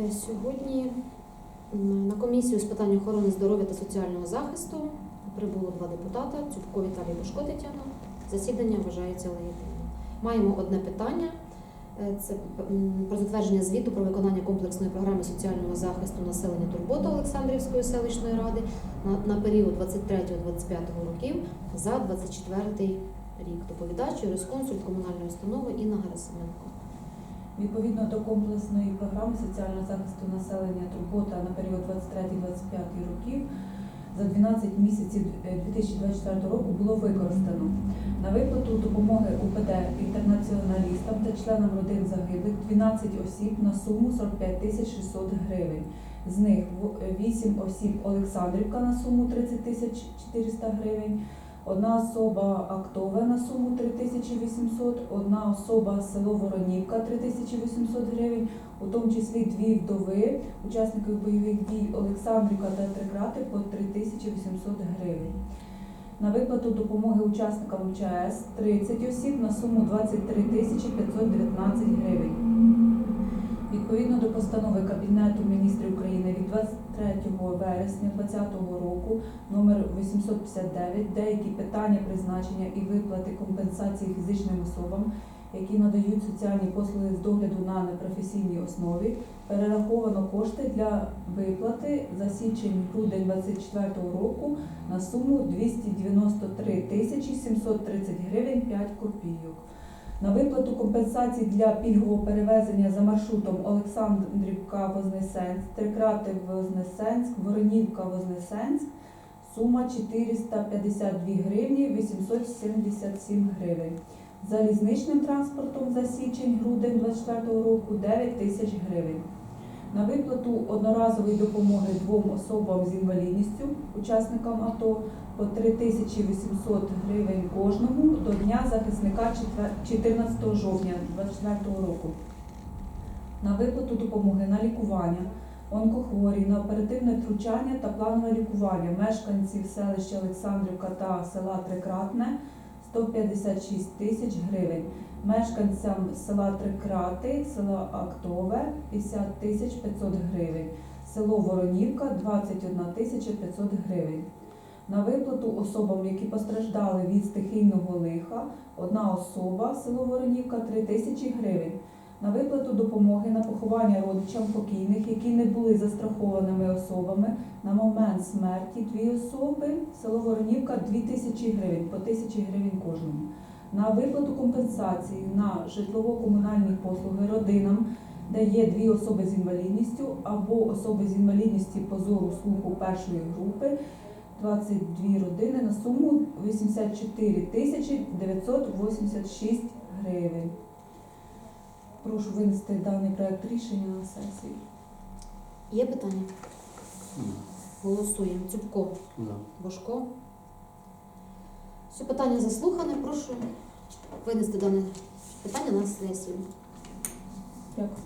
Е, Сьогодні на комісію з питань охорони здоров'я та соціального захисту прибуло два депутата Цюбко Віталій Бошко Тетяна. Засідання вважається легітимним. Маємо одне питання. Е, Це про затвердження звіту про виконання комплексної програми соціального захисту населення Турбота Олександрівської селищної ради на, період 23-25 років за 24 рік. Доповідач юрисконсульт комунальної установи Інна Герасименко. Відповідно до комплексної програми соціального захисту населення Турбота на період 23-25 років за 12 місяців е, 2024 року було використано на виплату допомоги УПД інтернаціоналістам та членам родин загиблих 12 осіб на суму 45 тисяч 600 гривень. З них 8 осіб Олександрівка на суму 30 тисяч 400 гривень, Одна особа актове на суму 3800, одна особа село Воронівка 3800 гривень, у тому числі дві вдови, учасників бойових дій Олександрівка та Трикрати по 3800 гривень. На виплату допомоги учасникам ЧАЕС 30 осіб на суму 23 тисячі 519 гривень. Відповідно до постанови Кабінету міністрів України від 23 вересня 2020 року номер 859 деякі питання призначення і виплати компенсації фізичним особам, які надають соціальні послуги з догляду на непрофесійній основі, перераховано кошти для виплати за січень-грудень 2024 року на суму 293 тисячі 730 гривень 5 копійок. На виплату компенсацій для пільгового перевезення за маршрутом Олександрівка Вознесенськ, Трикрати Вознесенськ, Воронівка Вознесенськ сума 452 гривні 877 гривень. Залізничним транспортом за січень-грудень 2024 року 9 тисяч гривень. На виплату одноразової допомоги двом особам з інвалідністю, учасникам АТО по 3800 гривень кожному до Дня захисника 14 жовтня 2024 року. На виплату допомоги на лікування, онкохворі, на оперативне втручання та планове лікування мешканців селища Олександрівка та села Трикратне 156 тисяч гривень. Мешканцям села Трикрати, села Актове 50 тисяч 500 гривень. Село Воронівка 21 тисяча 500 гривень. На виплату особам, які постраждали від стихійного лиха, одна особа, село Воронівка 3 тисячі гривень. На виплату допомоги на поховання родичам покійних, які не були застрахованими особами, на момент смерті дві особи, село Воронівка 2 тисячі гривень, по тисячі гривень кожному. На виплату компенсації на житлово-комунальні послуги родинам, де є дві особи з інвалідністю або особи з інвалідністю по зору слуху першої групи, 22 родини на суму 84 тисячі 986 гривень. Прошу винести даний проект рішення на сесію. Є питання? Голосуємо. Цюбко, Да. Бошко. Все питання заслухане. Прошу винести дане питання на сесію. Дякую.